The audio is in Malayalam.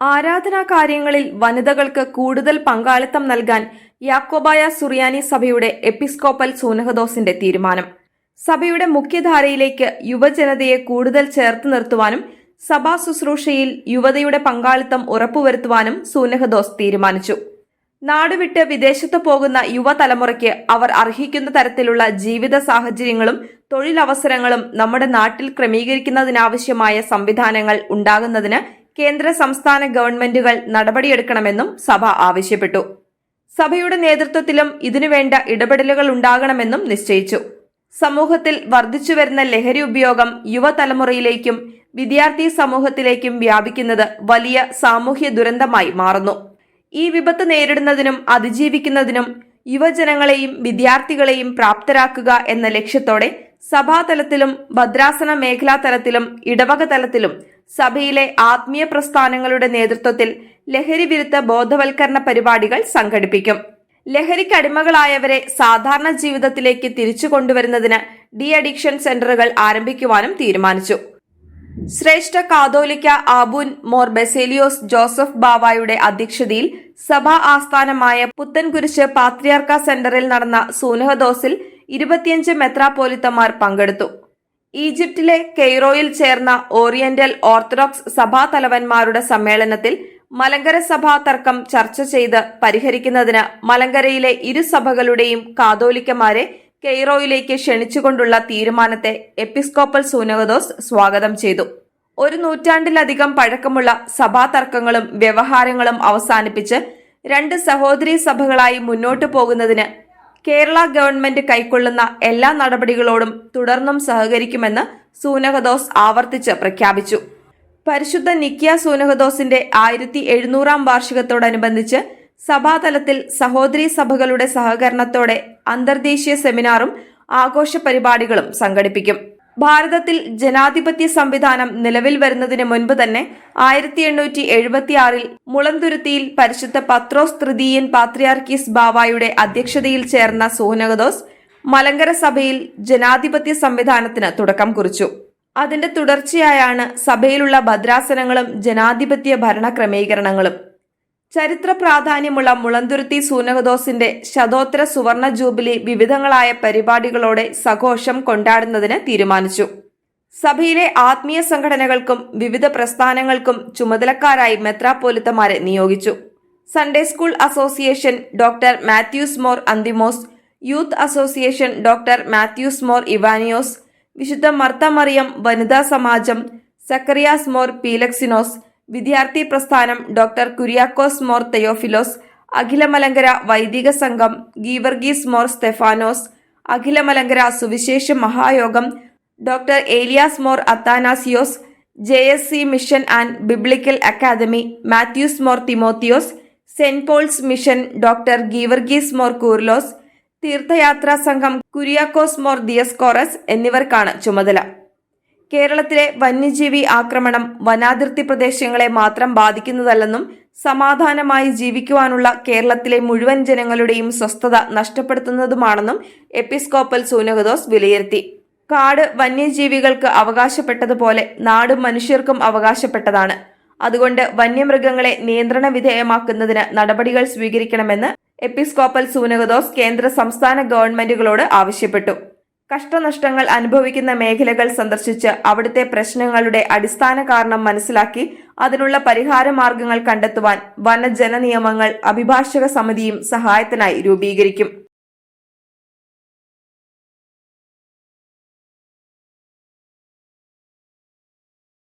ആരാധനാ കാര്യങ്ങളിൽ വനിതകൾക്ക് കൂടുതൽ പങ്കാളിത്തം നൽകാൻ യാക്കോബായ സുറിയാനി സഭയുടെ എപ്പിസ്കോപ്പൽ സൂനഹദോസിന്റെ തീരുമാനം. സഭയുടെ മുഖ്യധാരയിലേക്ക് യുവജനതയെ കൂടുതൽ ചേർത്ത് നിർത്തുവാനും സഭാ ശുശ്രൂഷയിൽ യുവതയുടെ പങ്കാളിത്തം ഉറപ്പുവരുത്തുവാനും സൂനഹദോസ് തീരുമാനിച്ചു. നാടുവിട്ട് വിദേശത്ത് പോകുന്ന യുവതലമുറയ്ക്ക് അവർ അർഹിക്കുന്ന തരത്തിലുള്ള ജീവിത സാഹചര്യങ്ങളും തൊഴിലവസരങ്ങളും നമ്മുടെ നാട്ടിൽ ക്രമീകരിക്കുന്നതിനാവശ്യമായ സംവിധാനങ്ങൾ ഉണ്ടാകുന്നതിന് കേന്ദ്ര സംസ്ഥാന ഗവൺമെന്റുകൾ നടപടിയെടുക്കണമെന്നും സഭ ആവശ്യപ്പെട്ടു. സഭയുടെ നേതൃത്വത്തിലും ഇതിനുവേണ്ട ഇടപെടലുകൾ ഉണ്ടാകണമെന്നും നിശ്ചയിച്ചു. സമൂഹത്തിൽ വർദ്ധിച്ചുവരുന്ന ലഹരി ഉപയോഗം യുവതലമുറയിലേക്കും വിദ്യാർത്ഥി സമൂഹത്തിലേക്കും വ്യാപിക്കുന്നത് വലിയ സാമൂഹ്യ ദുരന്തമായി മാറുന്നു. ഈ വിപത്ത് നേരിടുന്നതിനും അതിജീവിക്കുന്നതിനും യുവജനങ്ങളെയും വിദ്യാർത്ഥികളെയും പ്രാപ്തരാക്കുക എന്ന ലക്ഷ്യത്തോടെ സഭാതലത്തിലും ഭദ്രാസന മേഖലാ തലത്തിലും ഇടവക തലത്തിലും സഭയിലെ ആത്മീയ പ്രസ്ഥാനങ്ങളുടെ നേതൃത്വത്തിൽ ലഹരി വിരുദ്ധ ബോധവൽക്കരണ പരിപാടികൾ സംഘടിപ്പിക്കും. ലഹരിക്കടിമകളായവരെ സാധാരണ ജീവിതത്തിലേക്ക് തിരിച്ചു കൊണ്ടുവരുന്നതിന് ഡി അഡിക്ഷൻ സെന്ററുകൾ ആരംഭിക്കുവാനും തീരുമാനിച്ചു. ശ്രേഷ്ഠ കാതോലിക്ക ആബുൻ മോർ ബെസേലിയോസ് ജോസഫ് ബാവായുടെ അധ്യക്ഷതയിൽ സഭാ ആസ്ഥാനമായ പുത്തൻകുരിശ് പാത്രിയാർക്ക സെന്ററിൽ നടന്ന സൂനഹദോസിൽ ഇരുപത്തിയഞ്ച് മെത്രാപോലിത്തമാർ പങ്കെടുത്തു. ഈജിപ്തിലെ കെയ്റോയിൽ ചേർന്ന ഓറിയന്റൽ ഓർത്തഡോക്സ് സഭാ തലവന്മാരുടെ സമ്മേളനത്തിൽ മലങ്കര സഭാ തർക്കം ചർച്ച ചെയ്ത് പരിഹരിക്കുന്നതിന് മലങ്കരയിലെ ഇരു സഭകളുടെയും കാതോലിക്കമാരെ കെയ്റോയിലേക്ക് ക്ഷണിച്ചുകൊണ്ടുള്ള തീരുമാനത്തെ എപ്പിസ്കോപ്പൽ സൂനകദോസ് സ്വാഗതം ചെയ്തു. ഒരു നൂറ്റാണ്ടിലധികം പഴക്കമുള്ള സഭാ തർക്കങ്ങളും വ്യവഹാരങ്ങളും അവസാനിപ്പിച്ച് രണ്ട് സഹോദരി സഭകളായി മുന്നോട്ടു പോകുന്നതിന് കേരള ഗവൺമെന്റ് കൈക്കൊള്ളുന്ന എല്ലാ നടപടികളോടും തുടർന്നും സഹകരിക്കുമെന്ന് സൂനഹദോസ് ആവർത്തിച്ച് പ്രഖ്യാപിച്ചു. പരിശുദ്ധ നിക്കിയ സൂനഹദോസിന്റെ ആയിരത്തി എഴുന്നൂറാം വാർഷികത്തോടനുബന്ധിച്ച് സഭാതലത്തിൽ സഹോദരി സഭകളുടെ സഹകരണത്തോടെ അന്തർദേശീയ സെമിനാറും ആഘോഷ പരിപാടികളും സംഘടിപ്പിക്കും. ഭാരതത്തിൽ ജനാധിപത്യ സംവിധാനം നിലവിൽ വരുന്നതിന് മുൻപ് തന്നെ ആയിരത്തി എണ്ണൂറ്റി എഴുപത്തിയാറിൽ മുളന്തുരുത്തിയിൽ പരിശുദ്ധ പത്രോസ് തൃതീയൻ പാത്രിയാർക്കീസ് ബാവായുടെ അധ്യക്ഷതയിൽ ചേർന്ന സോനകദോസ് മലങ്കര സഭയിൽ ജനാധിപത്യ സംവിധാനത്തിന് തുടക്കം കുറിച്ചു. അതിന്റെ തുടർച്ചയായാണ് സഭയിലുള്ള ഭദ്രാസനങ്ങളും ജനാധിപത്യ ഭരണ ക്രമീകരണങ്ങളും ചരിത്ര പ്രാധാന്യമുള്ള മുളന്തുരുത്തി സൂനകദോസിന്റെ ശതോത്തര സുവർണ ജൂബിലി വിവിധങ്ങളായ പരിപാടികളോടെ സഘോഷം കൊണ്ടാടുന്നതിന് തീരുമാനിച്ചു. സഭയിലെ ആത്മീയ സംഘടനകൾക്കും വിവിധ പ്രസ്ഥാനങ്ങൾക്കും ചുമതലക്കാരായി മെത്രാപ്പോലിത്തമാരെ നിയോഗിച്ചു. Sunday school association doctor Mathews Mor Anthimos youth association doctor Mathews Mor Ivanios വിശുദ്ധ മർത്ത മറിയം വനിതാ സമാജം സക്കറിയാസ് മോർ പീലക്സിനോസ് വിദ്യാർത്ഥി പ്രസ്ഥാനം ഡോക്ടർ കുര്യാക്കോസ് മോർ തെയോഫിലോസ് അഖിലമലങ്കര വൈദിക സംഘം ഗീവർഗീസ് മോർ സ്തെഫാനോസ് അഖിലമലങ്കര സുവിശേഷ മഹായോഗം doctor Elias Mor Athanasios J S C mission and biblical academy Mathews Mor Timotheos saint Paul's mission doctor Geevarghese Mor Coorilos തീർത്ഥയാത്രാ സംഘം കുര്യാക്കോസ് മോർ ദിയസ്കോറസ് എന്നിവർക്കാണ് ചുമതല. കേരളത്തിലെ വന്യജീവി ആക്രമണം വനാതിർത്തി പ്രദേശങ്ങളെ മാത്രം ബാധിക്കുന്നതല്ലെന്നും സമാധാനമായി ജീവിക്കുവാനുള്ള കേരളത്തിലെ മുഴുവൻ ജനങ്ങളുടെയും സ്വസ്ഥത നഷ്ടപ്പെടുത്തുന്നതുമാണെന്നും എപ്പിസ്കോപ്പൽ സൂനകദോസ് വിലയിരുത്തി. കാട് വന്യജീവികൾക്ക് അവകാശപ്പെട്ടതുപോലെ നാടും മനുഷ്യർക്കും അവകാശപ്പെട്ടതാണ്. അതുകൊണ്ട് വന്യമൃഗങ്ങളെ നിയന്ത്രണ വിധേയമാക്കുന്നതിന് നടപടികൾ സ്വീകരിക്കണമെന്ന് എപ്പിസ്കോപ്പൽ സൂനകദോസ് കേന്ദ്ര സംസ്ഥാന ഗവൺമെന്റുകളോട് ആവശ്യപ്പെട്ടു. കഷ്ടനഷ്ടങ്ങൾ അനുഭവിക്കുന്ന മേഖലകൾ സന്ദർശിച്ച് അവിടുത്തെ പ്രശ്നങ്ങളുടെ അടിസ്ഥാന കാരണം മനസ്സിലാക്കി അതിനുള്ള പരിഹാര മാർഗങ്ങൾ കണ്ടെത്തുവാൻ വനജന നിയമങ്ങൾ അഭിഭാഷക സമിതിയും സഹായത്തിനായി രൂപീകരിക്കും